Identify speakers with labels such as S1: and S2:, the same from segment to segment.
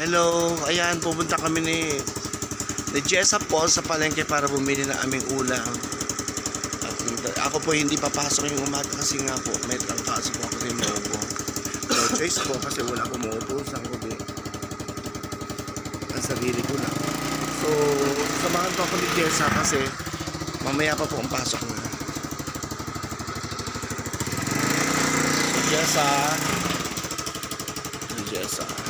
S1: Hello, ayan, pupunta kami ni ni Jessa po sa palengke para bumili ng aming ulam. At ako po hindi papasok yung umaga kasi nga po may trangkaso po ako rin maupo. No choice po kasi wala akong mautusan kundi ang sarili ko lang. So, samahan po ako ni Jessa kasi mamaya pa po ang pasok niya. Si Jessa. Jessa.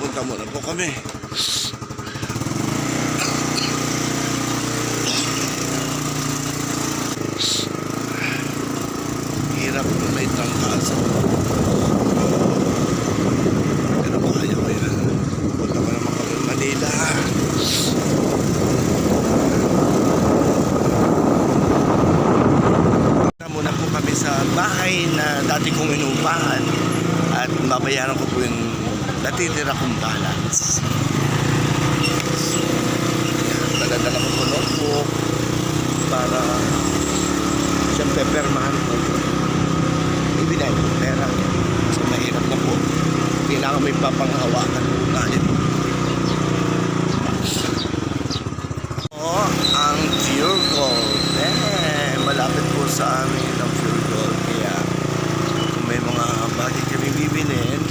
S1: O, pupunta muna po kami. Hirap na may trangkaso. Pero kaya ko yan. Punta ko naman kami Manila. Punta muna po kami sa bahay na dati kong inupahan at mabayaran ko po yung natitira kong balance. So, yan, daladala ko po notebook para siyempre permahan ko po. Ibinay ko pera. So mahirap na po. Kailangan may papanghawakan po tayo. Oh, ang Pure Gold. Eh, malapit po sa amin ang Pure Gold. Kaya kung may mga bagay kami bibilin,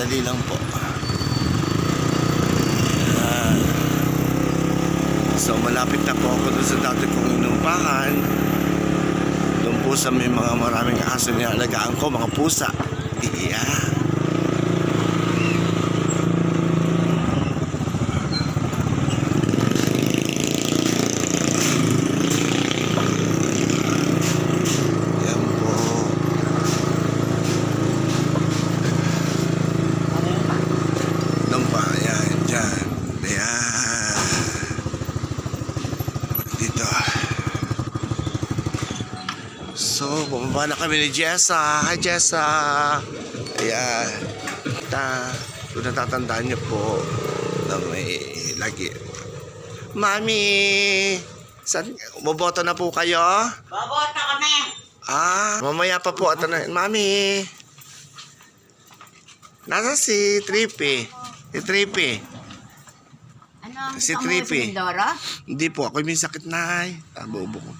S1: madali lang po. Yan. So malapit na po ako doon sa dati kong inupahan. Doon po sa may mga maraming aso na alagaan ko, mga pusa. Yeah. Yan po. Doon pa, yan, dyan. Ayan. Dito. So, bumaba na kami ni Jessa. Hi, Jessa. Ayan. Ta, kung natatandaan niyo po, na may lagi. Mami! San, boboto na po kayo?
S2: Boboto kami.
S1: Ah, mamaya pa po. Na. Mami! Nasa si Trippy? Si Trippy. Si Trippy. Hindi po, ako may sakit na ay. Ah, bobo ko.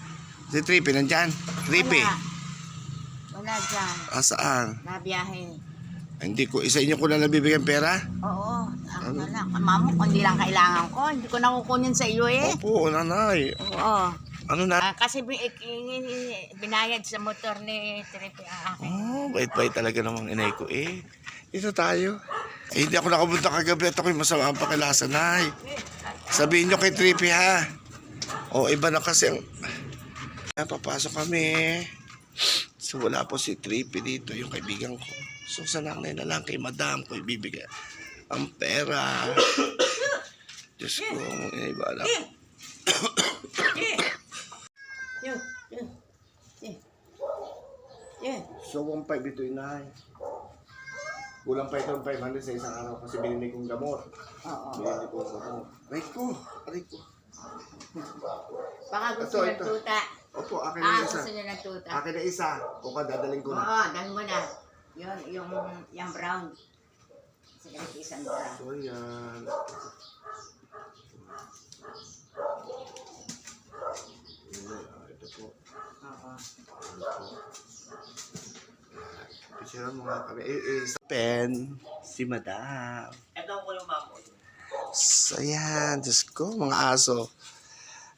S1: Si Trippy, nandyan. Trippy.
S2: Wala. Wala dyan.
S1: Ah, saan?
S2: Nabiyahe.
S1: Hindi ko, isa inyo ko na nabibigyan pera?
S2: Oo. Ako
S1: Ano?
S2: na lang. Mamo, kung hindi lang kailangan ko. Hindi ko nakukunin sa iyo eh.
S1: Opo, nanay.
S2: Oo.
S1: Ano na?
S2: Ah, kasi binayad sa motor ni Trippy akin.
S1: Oh, bait-bait talaga namang inay ko eh. Dito tayo. Eh, hindi ako nakapunta kagabi at ako'y masama ang pakilasa, nay. Sabihin nyo kay Trippy ha. O, iba na kasi ang... Ah, Papasok kami. So, wala po si Trippy dito, yung kaibigan ko. So, sa nanay na lang kay madam ko ibibigay ang pera. Diyos ko.
S2: Yun. Yun.
S1: So, 1.5 ito inay. Kulang pa ito ng 500 sa isang araw kasi binili kong gamot.
S2: Oo.
S1: Binili ko sa gamot. Aray ko, aray ko.
S2: Baka gusto
S1: Ito,
S2: ng
S1: ito.
S2: tuta.
S1: Opo, akin na isa.
S2: gusto niya ng tuta.
S1: Akin na isa. O ka, dadaling ko
S2: Oo,
S1: na.
S2: dan mo na. Yun, yung, yung brown. Sige, isang brown.
S1: So, yan. Ah, Ito po.
S2: Oo.
S1: Picture mo nga kami. Eh, eh, pen, si madam.
S2: Ito ko yung mamo.
S1: So, yan. Diyos ko, mga aso.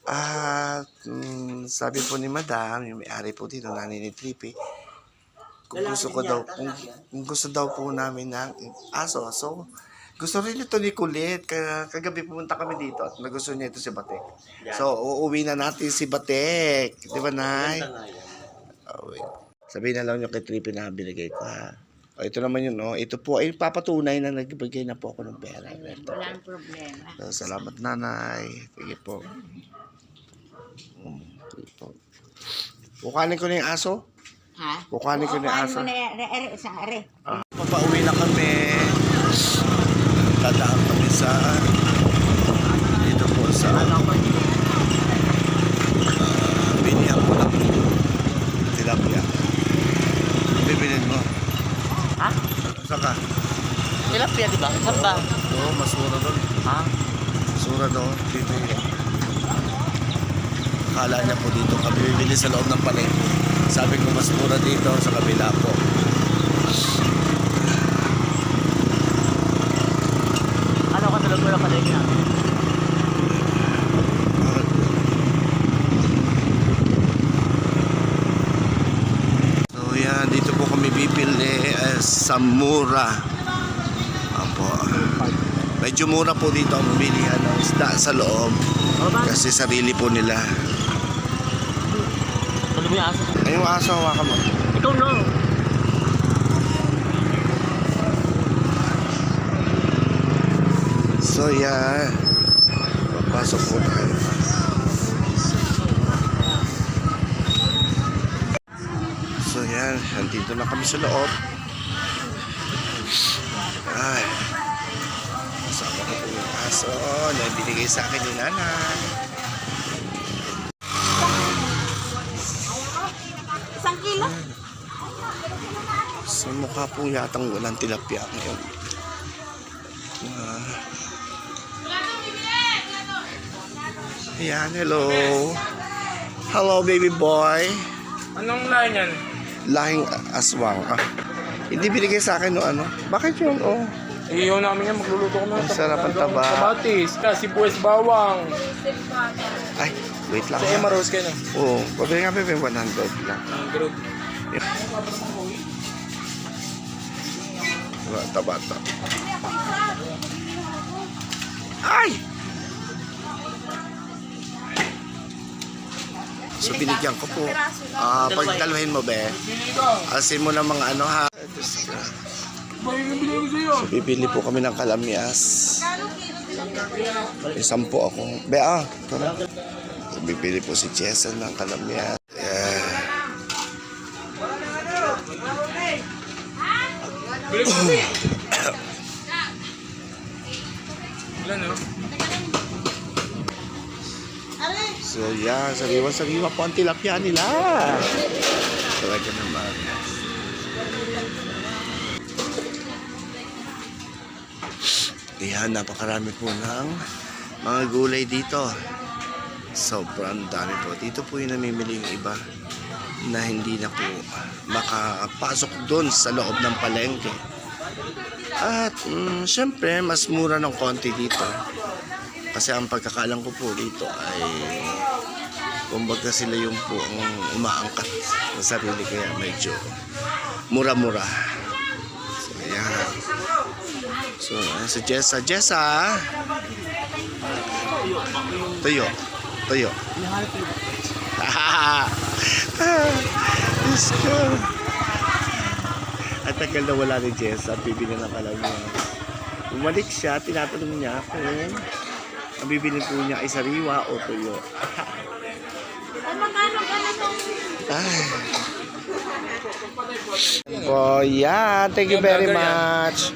S1: At, mm, sabi po ni madam, yung may-ari po dito, nanay ni Trippy, kung gusto ko daw, kung, kung gusto daw po namin ng aso, so, gusto rin ito ni Kulit. Kaya kagabi pumunta kami dito at nagusto niya ito si Batek. So, uuwi na natin si Batek. Di ba, Nay? Oh, wait. Sabihin na lang niyo kay Trippy na binigay ko, ha? O, ito naman yun, no? Ito po ay papatunay na nagbigay na po ako ng pera.
S2: Ayun, walang problema.
S1: So, salamat nanay. Sige po. Mm, sige po. Kukanin ko na yung aso.
S2: Ha?
S1: Kukuhanin ko na yung aso.
S2: mo na are, isang are.
S1: Ah. Papauwi na kami. Dadaan kami sa dito po sa
S2: Ano ko
S1: uh, binihan po ng tilapia. bibilin mo?
S3: Ha?
S1: Saka?
S3: Tilapia, di ba? Saan ba?
S1: Oo, mas mura doon.
S3: Ha?
S1: Sura doon. Dito yun. Akala niya po dito kami bibili sa loob ng palengke. Sabi ko mas mura dito sa kabila po.
S3: Ano ka tulog mo na palagi namin?
S1: So yan, dito po kami bibili eh, sa mura. Apo. Medyo mura po dito ang bilihan ng isda sa loob.
S3: O ba?
S1: Kasi sarili po nila.
S3: Yung aso.
S1: Hawakan mo.
S3: Ikaw no.
S1: So yan. Papasok po tayo. So yan, nandito na kami sa loob. Ay. Kasama ko po yung aso na binigay sa akin ni nanay. Sa mukha po yatang walang tilapia ngayon. Ah. Ayan, hello. Hello, baby boy.
S4: Anong line yan?
S1: Lahing aswang. Ah. Hindi binigay sa akin no ano. Bakit yun? Oh.
S4: Iyaw namin yan, magluluto kami
S1: Ang sarap ang taba.
S4: Kamatis, kasi buwes bawang.
S1: Ay, wait lang.
S4: Sa Emma Rose kayo na.
S1: Oo, oh, pabili nga pa yung 100 lang.
S4: Ang group.
S1: Bata, bata. Ay! So binigyan ko po. Ah, pagdaluhin mo be. Asin mo ng mga ano ha. So, bibili po kami ng kalamyas. May sampo ako. Be ah, tara. So, bibili po si Jason ng kalamyas. So yeah, sariwa-sariwa po ang tilapia nila. Talaga naman. Yan, napakarami po ng mga gulay dito. Sobrang dami po. Dito po yung namimili yung iba na hindi na po makapasok doon sa loob ng palengke. At mm, syempre, mas mura ng konti dito. Kasi ang pagkakalang ko po dito ay kumbaga sila yung po ang umaangkat ng sarili kaya medyo mura-mura. So, yan. So, ayan si Jessa. Jessa! Tuyo. Tuyo. Diyos ko. At tagal na wala ni Jessa. Bibili na pala niya. Bumalik siya. Tinatanong niya kung ang bibili po niya ay sariwa o tuyo. Ay. Po, yeah. Thank you very much.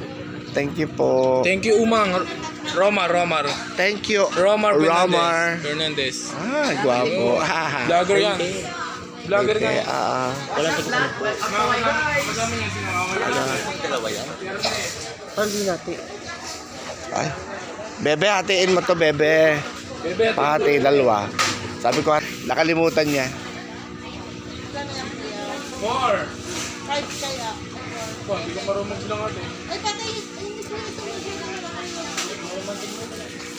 S1: Thank you po.
S4: Thank you, Umang. Romar, Romar.
S1: Thank you.
S4: Romar
S1: Romar.
S4: Fernandez. Fernandez.
S1: Ah, guwapo.
S4: Vlogger yan. Vlogger
S1: Okay,
S4: nga.
S1: ah.
S3: Wala sa
S4: yan sinakawala.
S3: Dalawa yan? Parang di natin.
S1: Ay. Bebe, hatiin mo to, bebe.
S4: Bebe,
S1: Pahati, dalawa. Sabi ko, nakalimutan niya.
S4: More.
S5: Five kaya.
S4: Hindi ko marunong silang ate.
S5: Ay, patay.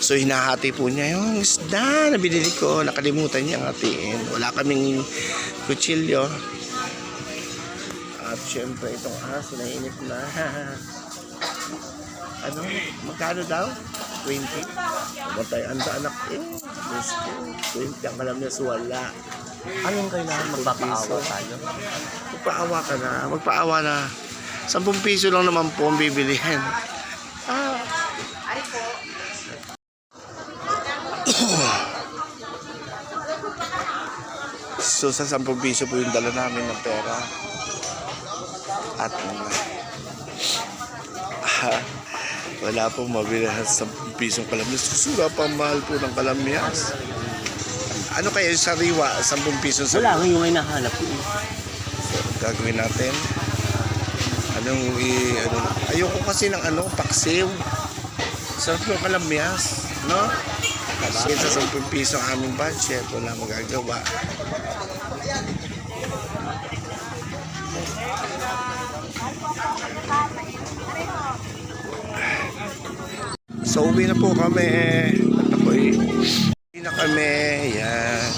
S1: So, hinahati po niya yung isda na binili ko. Nakalimutan niya hatiin. Wala kaming kutsilyo. At syempre, itong aso na inip na. ano? Magkano daw? 20? Matay ang anak eh. Ko. 20 ang alam niya wala.
S3: Anong kailangan magpapaawa tayo?
S1: Magpaawa ka na. Magpaawa na. 10 piso lang naman po ang bibilihin. So sa 10 piso po yung dala namin ng pera. At ah, wala pong mabilihan sa 10 pisong kalamyas. Susura pa ang mahal po ng kalamyas. Ano kaya yung sariwa? 10 piso sa
S3: Wala nga yung hinahanap ko eh.
S1: gagawin natin Nung i, ano, ayoko kasi ng ano, paksiw. Sarap ng kalamyas, no? Kasi sa 10 piso ang aming budget, wala magagawa. So, uwi na po kami. At ako'y uwi na kami. Yan.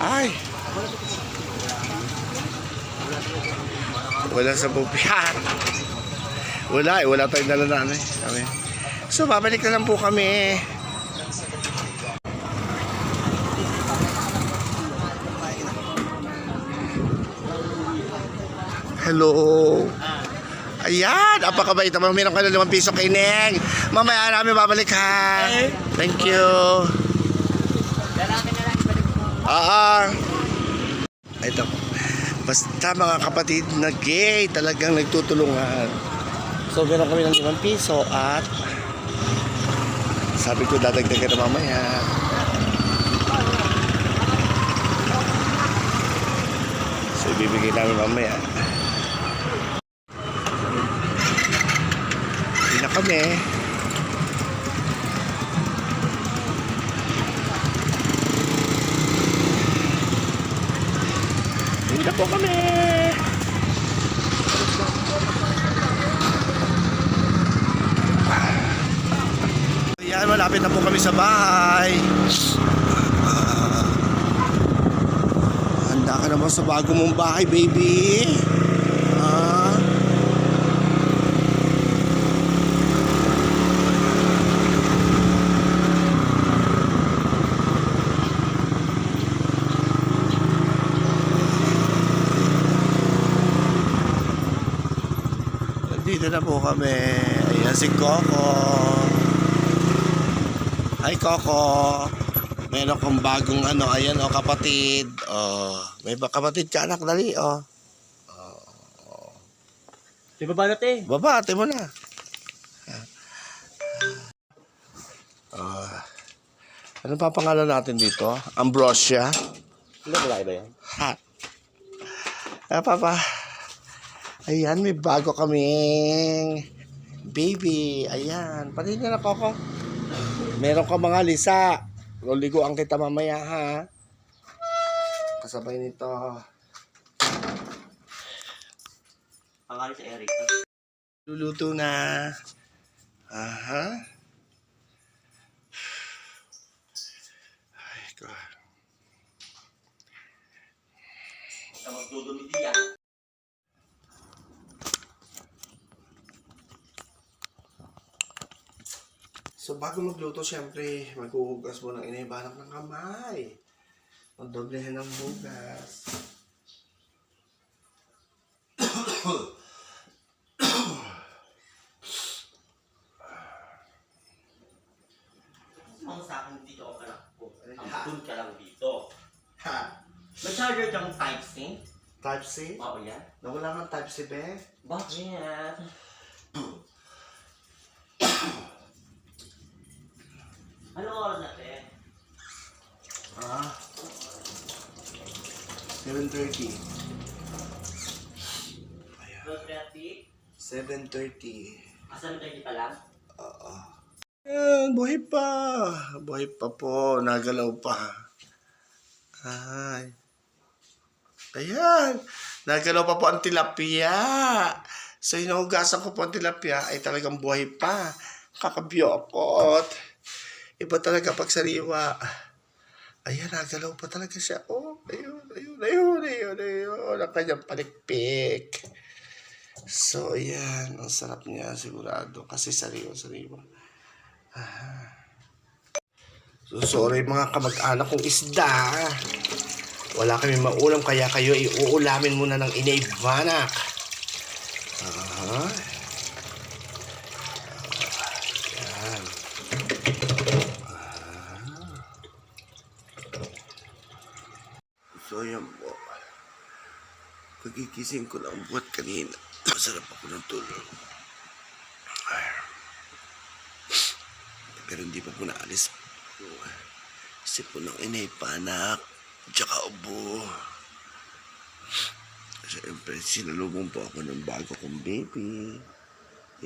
S1: Ay! Wala sa pupihan. Wala eh. Wala tayong dala na ano eh. Kami. So, babalik na lang po kami. Hello. Ayan, apakabait naman. Meron ka na limang piso kay Neng. Mamaya namin babalik ha. Thank you.
S2: Lalaki na lang ibalik mo.
S1: Ah, ito. Basta mga kapatid na gay, talagang nagtutulungan. So, meron kami ng limang piso at sabi ko dadagdagan na mamaya. So, ibibigay namin mamaya. Hindi na kami. Hindi na po kami. Kami sa bahay. Ah. Handa ka naman sa bago mong bahay, baby. Ah. Dito na po kami. Ayan si Coco. Hi Coco. Meron kong bagong ano, ayan o kapatid. Oh, may ba kapatid ka anak dali oh.
S3: Di ba ba natin?
S1: Babate mo na. Ah. ano pa pangalan natin dito? Ambrosia.
S3: Hindi ba ba yan?
S1: Ha. Ah, papa. Ayan, may bago kaming baby. Ayan. Pati na na, Coco. Meron ka mga lisa. Luliguan kita mamaya, ha? Kasabay nito.
S3: Pangalan si Eric.
S1: Luluto na. Aha. Ay, ko.
S3: Sa magdudumi diyan.
S1: So bago magluto, syempre, maghuhugas mo ng inibalak ng kamay. Ang doblehin ng hugas.
S3: Ang sa akin dito ako lang po. Ang ka lang dito.
S1: Ha?
S3: May charger kang type C?
S1: Type C?
S3: Oo yan.
S1: Nawala kang type C, be?
S3: Bakit? Ano oras natin?
S1: Ah. 7.30.
S3: 12.30?
S1: 7.30.
S3: Asan 30 pa lang?
S1: Oo. Ayan, buhay pa. Buhay pa po. Nagalaw pa. Ay. Ayan. Nagalaw pa po ang tilapia. So, hinuhugasan ko po ang tilapia ay talagang buhay pa. Kakabiyokot. Iba talaga pag sariwa. Ayan, nagalaw pa talaga siya. Oh, ayun, ayun, ayun, ayun, ayun. Ang kanyang palikpik. So, ayan. Ang sarap niya sigurado. Kasi sariwa-sariwa. So, sorry mga kamag-anak kong isda. Wala kami maulam kaya kayo iuulamin muna ng inay banak. Aha. Yan. Ah. So, yan po. Pagkikising ko ng buhat kanina. Masarap ako ng tulog. Pero hindi pa po naalis. Kasi po ng inay panak. Tsaka ubo. Siyempre, sinalubong po ako ng bago kong baby.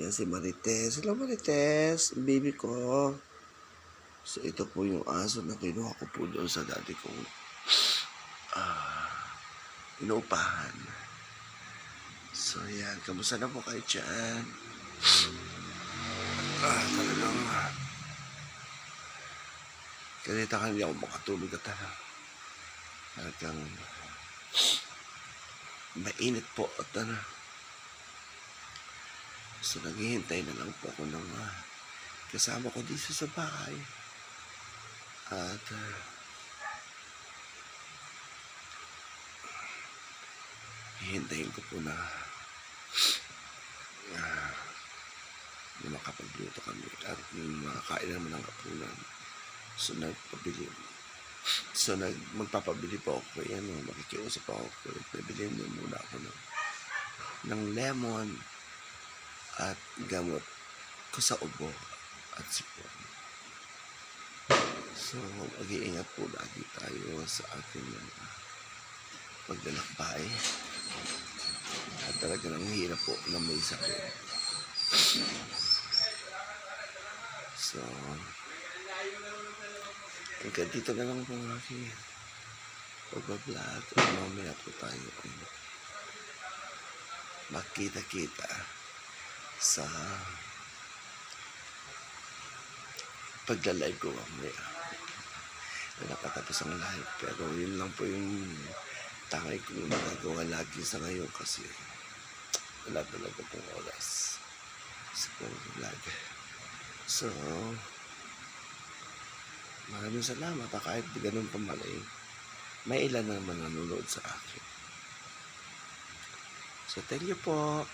S1: Yan si Marites. Hello Marites, baby ko. So ito po yung aso na kinuha ko po doon sa dati kong ah, inuupahan. So yan, kamusta na po kayo dyan? Ah, talagang ganito ka hindi ako makatulog at ano. Talagang mainit po at ano. So naghihintay na lang po ako ng ah, kasama ko dito sa bahay. At ah, hihintayin ko po na ah, na makapagluto kami at yung makakain naman ng kapunan. So nagpabili. So nag, magpapabili po ako kay ano, makikiusap ako kay pabili mo muna ako ng, ng lemon at gamot ko sa ubo at sipon. So, mag-iingat po lagi tayo sa ating mga paglalakbay. Talaga nang hirap po na may sakit. So, hanggang dito na lang po ang aking pagbablog. At mamaya po tayo ay makita-kita sa pagla-live ko mamaya. Na nakatapos ang live. Pero yun lang po yung tangay ko yung magagawa lagi sa ngayon kasi wala talaga pong oras sa pag-vlog. So, maraming salamat ha, kahit di ganun pa malay. May ilan na naman nanonood sa akin. So, thank you po.